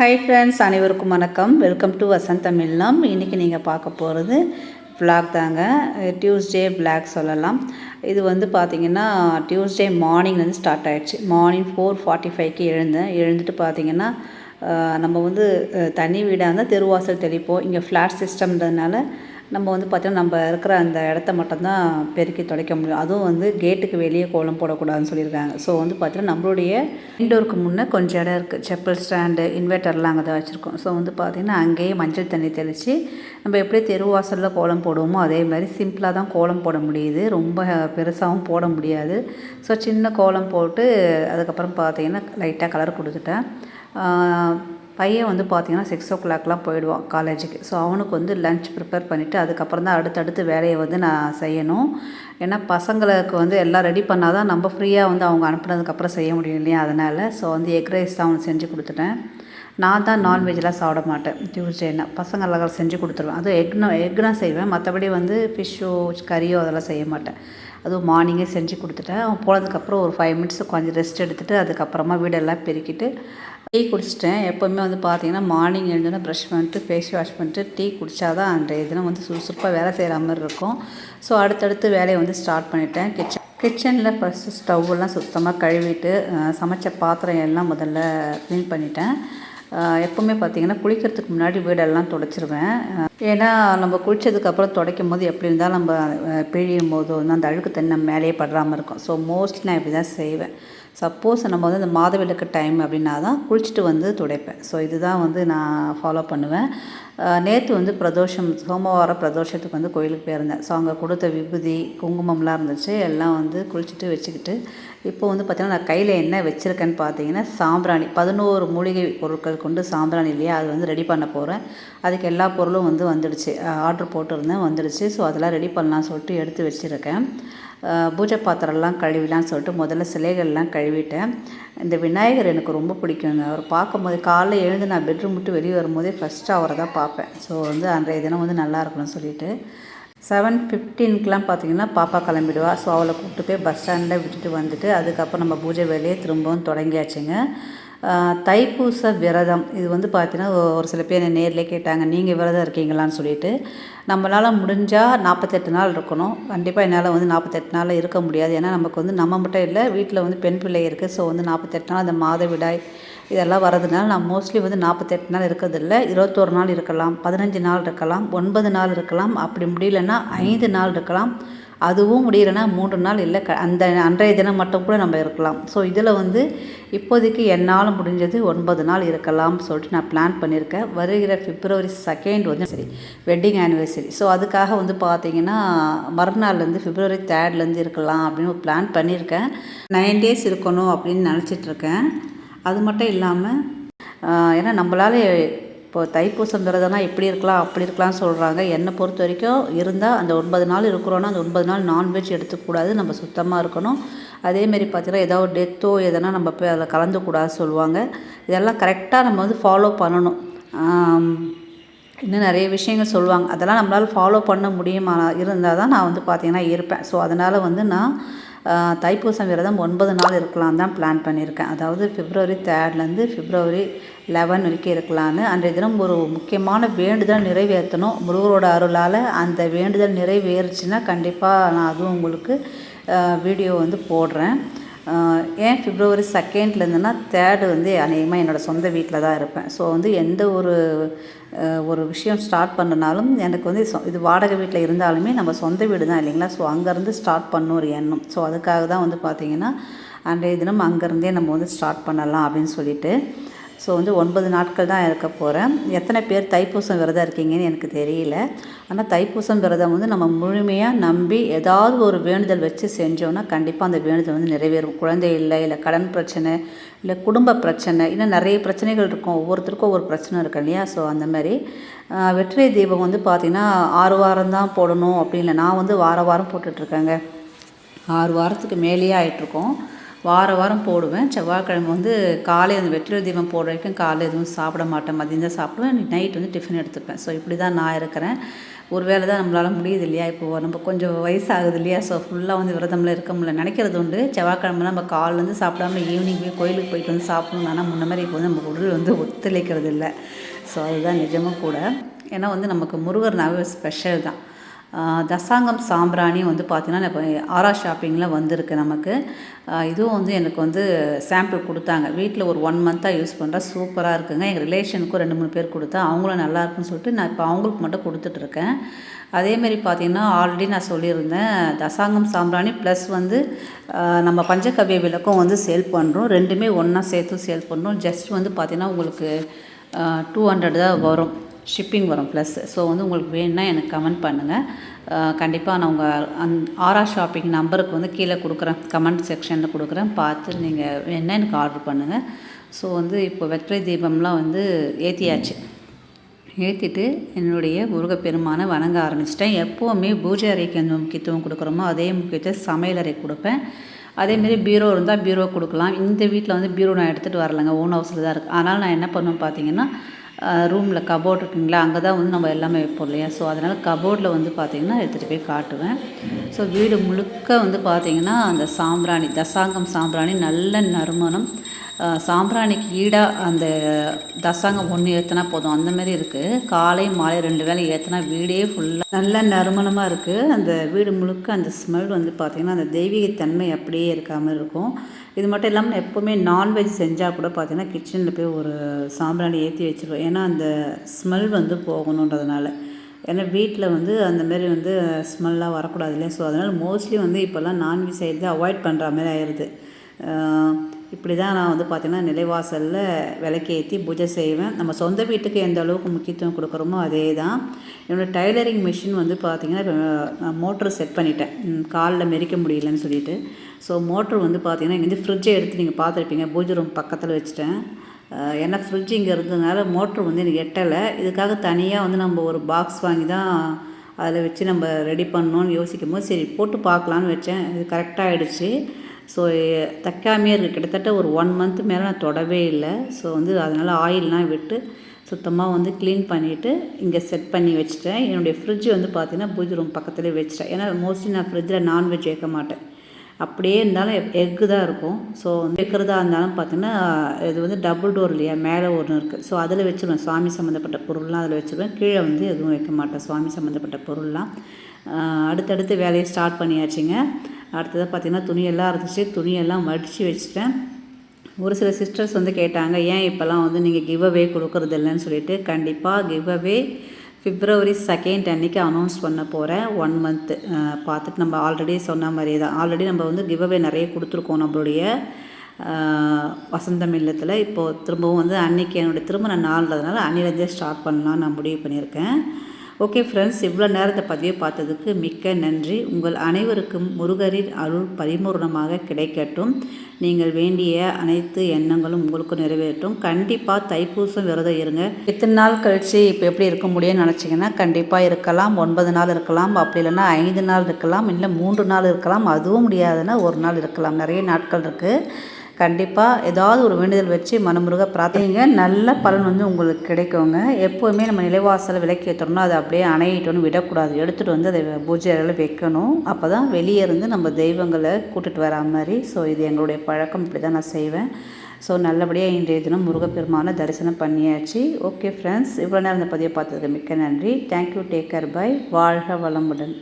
Hi friends அனைவருக்கும் வணக்கம். Welcome to Vasanth தமிழ்லாம் இன்றைக்கி நீங்கள் பார்க்க போகிறது பிளாக் தாங்க. டியூஸ்டே பிளாக் சொல்லலாம். இது வந்து பார்த்திங்கன்னா டியூஸ்டே மார்னிங்லேருந்து ஸ்டார்ட் ஆயிடுச்சு. மார்னிங் ஃபோர் ஃபார்ட்டி ஃபைவ்க்கு எழுந்தேன். எழுந்துட்டு பார்த்திங்கன்னா நம்ம வந்து தனி வீடாக இருந்தால் தெருவாசல் தெளிப்போம். இங்கே ஃப்ளாட் சிஸ்டம்ன்றதுனால நம்ம வந்து பார்த்திங்கன்னா நம்ம இருக்கிற அந்த இடத்த மட்டும்தான் பெருக்கி துடைக்க முடியும். அதுவும் வந்து கேட்டுக்கு வெளியே கோலம் போடக்கூடாதுன்னு சொல்லியிருக்காங்க. ஸோ வந்து பார்த்தீங்கன்னா நம்மளுடைய இன்டோருக்கு முன்னே கொஞ்சம் இடம் இருக்குது செப்பல் ஸ்டாண்டு இன்வெர்ட்டர்லாம் அங்கே தான் வச்சுருக்கோம். ஸோ வந்து பார்த்திங்கன்னா அங்கேயே மஞ்சள் தண்ணி தெளித்து நம்ம எப்படி தெருவாசலில் கோலம் போடுவோமோ அதே மாதிரி சிம்பிளாக தான் கோலம் போட முடியுது. ரொம்ப பெருசாகவும் போட முடியாது. ஸோ சின்ன கோலம் போட்டு அதுக்கப்புறம் பார்த்திங்கன்னா லைட்டாக கலர் கொடுத்துட்டேன். பையன் வந்து பார்த்தீங்கன்னா சிக்ஸ் ஓ கிளாக்லாம் போயிடுவான் காலேஜுக்கு ஸோ அவனுக்கு வந்து லஞ்ச் ப்ரிப்பேர் பண்ணிவிட்டு அதுக்கப்புறம் தான் அடுத்தடுத்து வேலையை வந்து நான் செய்யணும். ஏன்னா பசங்களுக்கு வந்து எல்லாம் ரெடி பண்ணால் தான் நம்ம ஃப்ரீயாக வந்து அவங்க அனுப்புனதுக்கப்புறம் செய்ய முடியும் இல்லையா? அதனால் ஸோ வந்து எக் ரைஸ் தான் அவனுக்கு செஞ்சு கொடுத்துட்டேன். நான் தான் நான்வெஜ்லாம் சாப்பிட மாட்டேன். டியூஸ்டேனா அழகாக செஞ்சு கொடுத்துருவேன். அதுவும் எக்னா எக்னா செய்வேன். மற்றபடி வந்து ஃபிஷ்ஷோ கறியோ அதெல்லாம் செய்ய மாட்டேன். அதுவும் மார்னிங்கே செஞ்சு கொடுத்துட்டேன். அவன் போனதுக்கப்புறம் ஒரு ஃபைவ் மினிட்ஸ் கொஞ்சம் ரெஸ்ட் எடுத்துகிட்டு அதுக்கப்புறமா வீடெல்லாம் பெருக்கிட்டு டீ குடிச்சிட்டேன். எப்போவுமே வந்து பார்த்தீங்கன்னா மார்னிங் எழுந்தோடனே ப்ரஷ் பண்ணிட்டு ஃபேஸ் வாஷ் பண்ணிட்டு டீ குடித்தா தான் அன்றைய தினம் வந்து சுறுசுறுப்பாக வேலை செய்கிற மாதிரி இருக்கும். ஸோ அடுத்தடுத்து வேலையை வந்து ஸ்டார்ட் பண்ணிட்டேன். கிச்சன் கிச்சனில் ஃபஸ்ட்டு ஸ்டவ்வெல்லாம் சுத்தமாக கழுவிட்டு சமைச்ச பாத்திரம் எல்லாம் முதல்ல க்ளீன் பண்ணிட்டேன். எப்போவுமே பார்த்திங்கன்னா குளிக்கிறதுக்கு முன்னாடி வீடெல்லாம் துடைச்சிருவேன். ஏன்னா நம்ம குளித்ததுக்கப்புறம் துடைக்கும் போது எப்படி இருந்தாலும் நம்ம பிழியும் போதோ வந்து அந்த அழுக்கு தண்ணி நம்ம மேலேயே படுறாமல் இருக்கும். ஸோ மோஸ்ட்லி நான் இப்படி தான் செய்வேன். சப்போஸ் நம்ம வந்து இந்த மாதவிலக்கு டைம் அப்படின்னா தான் குளிச்சுட்டு வந்து துடைப்பேன். ஸோ இதுதான் வந்து நான் ஃபாலோ பண்ணுவேன். நேற்று வந்து பிரதோஷம் சோமவார பிரதோஷத்துக்கு வந்து கோயிலுக்கு போயிருந்தேன். ஸோ அங்கே கொடுத்த விபூதி குங்குமம்லாம் இருந்துச்சு. எல்லாம் வந்து குளிச்சுட்டு வச்சுக்கிட்டு இப்போ வந்து பார்த்திங்கன்னா நான் கையில் என்ன வச்சுருக்கேன்னு பார்த்தீங்கன்னா சாம்பிராணி. பதினோரு மூலிகை பொருட்கள் கொண்டு சாம்பிராணி இல்லையா அது வந்து ரெடி பண்ண போகிறேன் அதுக்கு எல்லா பொருளும் வந்து வந்துடுச்சு. ஆர்டர் போட்டிருந்தேன் வந்துடுச்சு. ஸோ அதெல்லாம் ரெடி பண்ணலாம்னு சொல்லிட்டு எடுத்து வச்சுருக்கேன். பூஜை பாத்திரம்லாம் கழுவிலான்னு சொல்லிட்டு முதல்ல சிலைகள்லாம் கழுவிட்டேன். இந்த விநாயகர் எனக்கு ரொம்ப பிடிக்குங்க. அவர் பார்க்கும்போது காலைல எழுந்து நான் பெட்ரூம் விட்டு வெளியே வரும்போதே ஃபஸ்ட்டு அவரை தான் பார்ப்பேன். ஸோ வந்து அன்றைய தினம் வந்து நல்லா இருக்கணும்னு சொல்லிட்டு. செவன் ஃபிஃப்டீனுக்குலாம் பார்த்தீங்கன்னா பாப்பா கிளம்பிடுவா. ஸோ அவளை கூப்பிட்டு போய் பஸ் ஸ்டாண்டில் விட்டுட்டு வந்துட்டு அதுக்கப்புறம் நம்ம பூஜை வேலையை திரும்பவும் தொடங்கியாச்சுங்க. தைப்பூச விரதம். இது வந்து பார்த்தீங்கன்னா ஒரு சில பேர் என்னை நேர்லேயே கேட்டாங்க நீங்கள் விரதம் இருக்கீங்களான்னு சொல்லிட்டு. நம்மளால் முடிஞ்சால் நாற்பத்தெட்டு நாள் இருக்கணும். கண்டிப்பாக என்னால் வந்து நாற்பத்தெட்டு நாள் இருக்க முடியாது. ஏன்னா நமக்கு வந்து நம்ம மட்டும் இல்லை வீட்டில் வந்து பெண் பிள்ளை இருக்குது ஸோ வந்து நாற்பத்தெட்டு நாள் அந்த மாதவிடாய் இதெல்லாம் வரதுனால நான் மோஸ்ட்லி வந்து நாற்பத்தெட்டு நாள் இருக்கிறதில்ல. இருபத்தோரு நாள் இருக்கலாம் பதினஞ்சு நாள் இருக்கலாம் ஒன்பது நாள் இருக்கலாம். அப்படி முடியலன்னா ஐந்து நாள் இருக்கலாம். அதுவும் முடியலைன்னா மூன்று நாள் இல்லை. க அந்த அன்றைய தினம் மட்டும் கூட நம்ம இருக்கலாம். ஸோ இதில் வந்து இப்போதைக்கு என்னால் முடிஞ்சது ஒன்பது நாள் இருக்கலாம்னு சொல்லிட்டு நான் பிளான் பண்ணியிருக்கேன். வருகிற பிப்ரவரி செகண்ட் வந்து சரி வெட்டிங் ஆனிவர்சரி ஸோ அதுக்காக வந்து பார்த்தீங்கன்னா மறுநாள்லேருந்து பிப்ரவரி தேர்ட்லேருந்து இருக்கலாம் அப்படின்னு ஒரு பிளான் பண்ணியிருக்கேன். நைன் டேஸ் இருக்கணும் அப்படின்னு நினச்சிட்டு இருக்கேன். அது மட்டும் இல்லாமல் ஏன்னா நம்மளால இப்போ தைப்பூசம் விரதம்னா இப்படி இருக்கலாம் அப்படி இருக்கலாம்னு சொல்கிறாங்க என்னை பொறுத்த வரைக்கும் இருந்தால் அந்த ஒன்பது நாள் இருக்கிறோன்னா அந்த ஒன்பது நாள் நான்வெஜ் எடுத்துக்கூடாது நம்ம சுத்தமாக இருக்கணும். அதேமாரி பார்த்திங்கன்னா ஏதாவது டெத்தோ எதனா நம்ம போய் அதில் கலந்துக்கூடாது சொல்லுவாங்க. இதெல்லாம் கரெக்டாக நம்ம வந்து ஃபாலோ பண்ணணும். இன்னும் நிறைய விஷயங்கள் சொல்லுவாங்க. அதெல்லாம் நம்மளால் ஃபாலோ பண்ண முடியுமா? இருந்தால் தான் நான் வந்து பார்த்திங்கன்னா இருப்பேன். ஸோ அதனால் வந்து நான் தைப்பூச தைப்பூசம் விரதம் ஒன்பது நாள் இருக்கலாம் தான் பிளான் பண்ணியிருக்கேன். அதாவது பிப்ரவரி தேர்ட்லேருந்து பிப்ரவரி லெவன் வரைக்கும் இருக்கலான்னு அன்றைய தினம் ஒரு முக்கியமான வேண்டுதல் நிறைவேற்றணும். முருகரோட அருளால் அந்த வேண்டுதல் நிறைவேறுச்சுன்னா கண்டிப்பாக நான் அதுவும் உங்களுக்கு வீடியோ வந்து போடுறேன். ஏன் பிப்ரவரி செகண்ட்லேருந்துன்னா தேர்டு வந்து அநேகமாக என்னோடய சொந்த வீட்டில் தான் இருப்பேன். ஸோ வந்து எந்த ஒரு ஒரு விஷயம் ஸ்டார்ட் பண்ணனாலும் எனக்கு வந்து இது வாடகை வீட்டில் இருந்தாலுமே நம்ம சொந்த வீடு தான் இல்லைங்களா? ஸோ அங்கேருந்து ஸ்டார்ட் பண்ண ஒரு எண்ணம். ஸோ அதுக்காக தான் வந்து பார்த்திங்கன்னா அன்றைய தினம் அங்கேருந்தே நம்ம வந்து ஸ்டார்ட் பண்ணலாம் அப்படின்னு சொல்லிட்டு ஸோ வந்து ஒன்பது நாட்கள் தான் இருக்க போகிறேன். எத்தனை பேர் தைப்பூசம் விரதம் இருக்கீங்கன்னு எனக்கு தெரியல. ஆனால் தைப்பூசம் விரதம் வந்து நம்ம முழுமையாக நம்பி ஏதாவது ஒரு வேண்டுதல் வச்சு செஞ்சோன்னா கண்டிப்பாக அந்த வேண்டுதல் வந்து நிறைவேறும். குழந்தை இல்லை இல்லை கடன் பிரச்சனை இல்லை குடும்ப பிரச்சனை இன்னும் நிறைய பிரச்சனைகள் இருக்கும். ஒவ்வொருத்தருக்கும் ஒவ்வொரு பிரச்சனை இருக்கு இல்லையா? ஸோ அந்த மாதிரி. ஆஹ், வெற்றிலை தீபம் வந்து பார்த்திங்கன்னா ஆறு வாரம் தான் போடணும் அப்படின்னு நான் வந்து வார வாரம் போட்டுட்ருக்கேங்க ஆறு வாரத்துக்கு மேலேயே ஆயிட்டிருக்கோம் வார வாரம் போடுவேன். செவ்வாய்க்கிழமை வந்து காலை அந்த வெற்றிலை தீபம் போடுற வரைக்கும் காலை எதுவும் சாப்பிட மாட்டேன். மதியம் தான் சாப்பிடுவேன். நைட் வந்து டிஃபன் எடுத்துப்பேன். ஸோ இப்படி தான் நான் இருக்கிறேன். ஒரு வேளை தான் நம்மளால் முடியுது இல்லையா? இப்போது நம்ம கொஞ்சம் வயசாகுது இல்லையா? ஸோ ஃபுல்லாக வந்து விரதம்லாம் இருக்க முடியல. நினைக்கிறது உண்டு. செவ்வாய்க்கிழமை நம்ம கால்லேருந்து சாப்பிடாம ஈவினிங் போய் கோயிலுக்கு போயிட்டு வந்து சாப்பிடணும் ஆனால் முன்ன மாதிரி இப்போ வந்து நம்ம உடல் வந்து ஒத்துழைக்கிறது இல்லை. ஸோ அதுதான் நிஜமும் கூட. ஏன்னா வந்து நமக்கு முருகர்னாவே ஸ்பெஷல் தான். தசாங்கம் சாம்பிராணி வந்து பார்த்திங்கன்னா இப்போ ஆரா ஷாப்பிங்கில் வந்திருக்கு நமக்கு. இதுவும் வந்து எனக்கு வந்து சாம்பிள் கொடுத்தாங்க. வீட்டில் ஒரு ஒன் மந்த்தாக யூஸ் பண்ணுறேன் சூப்பராக இருக்குங்க. எங்கள் ரிலேஷனுக்கும் ரெண்டு மூணு பேர் கொடுத்தா அவங்களும் நல்லா இருக்குன்னு சொல்லிட்டு நான் இப்போ அவங்களுக்கு மட்டும் கொடுத்துட்ருக்கேன் அதேமாரி பார்த்திங்கன்னா ஆல்ரெடி நான் சொல்லியிருந்தேன் தசாங்கம் சாம்பிராணி ப்ளஸ் வந்து நம்ம பஞ்சகவ்ய விளக்கும் வந்து சேல் பண்ணுறோம் ரெண்டுமே ஒன்றா சேர்த்து சேல் பண்ணுறோம் ஜஸ்ட் வந்து பார்த்திங்கன்னா உங்களுக்கு டூ ஹண்ட்ரட் தான் வரும். ஷிப்பிங் வரும் ப்ளஸ் ஸோ வந்து உங்களுக்கு வேணும்னா எனக்கு கமெண்ட் பண்ணுங்கள் கண்டிப்பாக நான் உங்கள் அந் ஆரா ஷாப்பிங் நம்பருக்கு வந்து கீழே கொடுக்குறேன். கமெண்ட் செக்ஷனில் கொடுக்குறேன். பார்த்து நீங்கள் வேணுன்னா எனக்கு ஆர்டர் பண்ணுங்கள் ஸோ வந்து இப்போ வெற்றி தீபம்லாம் வந்து ஏற்றியாச்சு ஏற்றிட்டு என்னுடைய முருகப்பெருமானை வணங்க ஆரம்பிச்சிட்டேன். எப்போவுமே பூஜை அறைக்கு எந்த முக்கியத்துவம் கொடுக்குறோமோ அதே முக்கியத்துவம் சமையல் அறை கொடுப்பேன். அதேமாரி பீரோ இருந்தால் பீரோ கொடுக்கலாம். இந்த வீட்டில் வந்து பீரோ நான் எடுத்துகிட்டு வரலைங்க. ஓன் ஹவுஸில் தான் இருக்குது அதனால் நான் என்ன பண்ணுவேன் பார்த்தீங்கன்னா ரூமில் கபோர்ட் இருக்குங்களா அங்கே தான் வந்து நம்ம எல்லாமே வைப்போம் இல்லையா? ஸோ அதனால் கபோர்டில் வந்து பார்த்திங்கன்னா எடுத்துகிட்டு போய் காட்டுவேன். ஸோ வீடு முழுக்க வந்து பார்த்திங்கன்னா அந்த சாம்பிராணி தசாங்கம் சாம்பிராணி நல்ல நறுமணம். சாம்பிராணிக்கு ஈடாக அந்த தசாங்கம் ஒன்று ஏற்றினா போதும். அந்த மாதிரி இருக்குது காலை மாலை ரெண்டு வேலை ஏற்றினா வீடே ஃபுல்லாக நல்ல நறுமணமாக இருக்குது அந்த வீடு முழுக்க அந்த ஸ்மெல் வந்து பார்த்திங்கன்னா அந்த தெய்வீகத்தன்மை அப்படியே இருக்காமல் இருக்கும். இது மட்டும் இல்லாமல் நான் எப்போவுமே நான்வெஜ் செஞ்சால் கூட பார்த்திங்கன்னா கிச்சனில் போய் ஒரு சாம்பிராணி ஏற்றி வச்சுருவேன். ஏன்னா அந்த ஸ்மெல் வந்து போகணுன்றதுனால. ஏன்னா வீட்டில் வந்து அந்தமாரி வந்து ஸ்மெல்லாம் வரக்கூடாது இல்லையா? ஸோ அதனால் மோஸ்ட்லி வந்து இப்போல்லாம் நான்வெஜ் செய்கிறது அவாய்ட் பண்ணுற மாதிரி ஆயிடுது இப்படி தான் நான் வந்து பார்த்திங்கன்னா நிலைவாசலில் விளக்கேற்றி பூஜை செய்வேன். நம்ம சொந்த வீட்டுக்கு எந்த அளவுக்கு முக்கியத்துவம் கொடுக்குறோமோ அதே தான் என்னோடய டைலரிங் மிஷின் வந்து பார்த்திங்கன்னா இப்போ நான் மோட்ரு செட் பண்ணிட்டேன். காலில் மெரிக்க முடியலன்னு சொல்லிட்டு. ஸோ மோட்ரு வந்து பார்த்திங்கன்னா இங்கேருந்து ஃப்ரிட்ஜை எடுத்து நீங்கள் பார்த்துருப்பீங்க பூஜை ரூம் பக்கத்தில் வச்சுட்டேன். ஏன்னா ஃப்ரிட்ஜ் இங்கே இருந்ததுனால மோட்ரு வந்து எனக்கு எட்டலை. இதுக்காக தனியாக வந்து நம்ம ஒரு பாக்ஸ் வாங்கி தான் அதில் வச்சு நம்ம ரெடி பண்ணோன்னு யோசிக்கும் போது சரி போட்டு பார்க்கலான்னு வச்சேன். இது கரெக்டாக ஆகிடுச்சு ஸோ தைக்காமையே இருக்குது கிட்டத்தட்ட ஒரு ஒன் மந்த் மேலே நான் தொடவே இல்லை. ஸோ வந்து அதனால் ஆயிலெலாம் விட்டு சுத்தமாக வந்து க்ளீன் பண்ணிவிட்டு இங்கே செட் பண்ணி வச்சுட்டேன். என்னுடைய ஃப்ரிட்ஜ் வந்து பார்த்திங்கன்னா பூஜை ரூம் பக்கத்துலேயே வச்சுட்டேன். ஏன்னா மோஸ்ட்லி நான் ஃப்ரிட்ஜில் நான்வெஜ் வைக்க மாட்டேன். அப்படியே இருந்தாலும் எக்கு தான் இருக்கும். ஸோ வந்து வைக்கிறதா இருந்தாலும் பார்த்தீங்கன்னா இது வந்து டபுள் டோர் இல்லையா? மேலே ஒன்று இருக்குது ஸோ அதில் வச்சுருவேன். சுவாமி சம்மந்தப்பட்ட பொருள்லாம் அதில் வச்சுருவேன். கீழே வந்து எதுவும் வைக்க மாட்டேன். சுவாமி சம்மந்தப்பட்ட பொருள்லாம். அடுத்தடுத்து வேலையை ஸ்டார்ட் பண்ணியாச்சுங்க. அடுத்ததாக பார்த்திங்கன்னா துணியெல்லாம் இருந்துச்சு துணியெல்லாம் மடித்து வச்சுட்டேன். ஒரு சில சிஸ்டர்ஸ் வந்து கேட்டாங்க ஏன் இப்போல்லாம் வந்து நீங்கள் கிவ் அவே கொடுக்கறது இல்லைன்னு சொல்லிட்டு? கண்டிப்பாக கிவ் அவே பிப்ரவரி செகண்ட் அன்னைக்கு அனௌன்ஸ் பண்ண போகிறேன் ஒன் மந்த்து பார்த்துட்டு நம்ம ஆல்ரெடி சொன்ன மாதிரியே தான். ஆல்ரெடி நம்ம வந்து கிவ் அவே நிறைய கொடுத்துருக்கோம் நம்மளுடைய வசந்தம் இல்லத்தில். இப்போது திரும்பவும் வந்து அன்னைக்கு என்னுடைய திருமண நாள்ன்றதுனால அன்னிலேருந்தே ஸ்டார்ட் பண்ணலாம்னு நான் முடிவு பண்ணியிருக்கேன். ஓகே ஃப்ரெண்ட்ஸ் இவ்வளோ நேரத்தை பதிவை பார்த்ததுக்கு மிக்க நன்றி. உங்கள் அனைவருக்கும் முருகரின் அருள் பரிபூர்ணமாக கிடைக்கட்டும். நீங்கள் வேண்டிய அனைத்து எண்ணங்களும் உங்களுக்கு நிறைவேற்றும் கண்டிப்பாக தைப்பூசம் விரதம் இருங்க. எத்தனை நாள் கழித்து இப்போ எப்படி இருக்க முடியும்னு நினச்சிங்கன்னா கண்டிப்பாக இருக்கலாம். ஒன்பது நாள் இருக்கலாம். அப்படி இல்லைன்னா ஐந்து நாள் இருக்கலாம். இல்லை மூன்று நாள் இருக்கலாம். அதுவும் முடியாதுன்னா ஒரு நாள் இருக்கலாம். நிறைய நாட்கள் இருக்குது கண்டிப்பாக ஏதாவது ஒரு வேண்டுதல் வச்சு மனமுருக பிரார்த்தனைங்க. நல்ல பலன் வந்து உங்களுக்கு கிடைக்குங்க. எப்போவுமே நம்ம நிலைவாசல விலக்கி ஏற்றோம்னா அதை அப்படியே அணையிட்டோன்னு விடக்கூடாது. எடுத்துகிட்டு வந்து அதை பூஜை அறையில் வைக்கணும். அப்போ தான் வெளியே இருந்து நம்ம தெய்வங்களை கூட்டிகிட்டு வரா மாதிரி. ஸோ இது எங்களுடைய பழக்கம். இப்படி தான் நான் செய்வேன். ஸோ நல்லபடியாக இன்றைய தினம் முருகப்பெருமான தரிசனம் பண்ணியாச்சு. ஓகே ஃப்ரெண்ட்ஸ் இவ்வளோ நேரம் இந்த பதிவை பார்த்ததுக்கு மிக்க நன்றி. தேங்க்யூ டேக் கேர் பை வாழ்க வளமுடன்.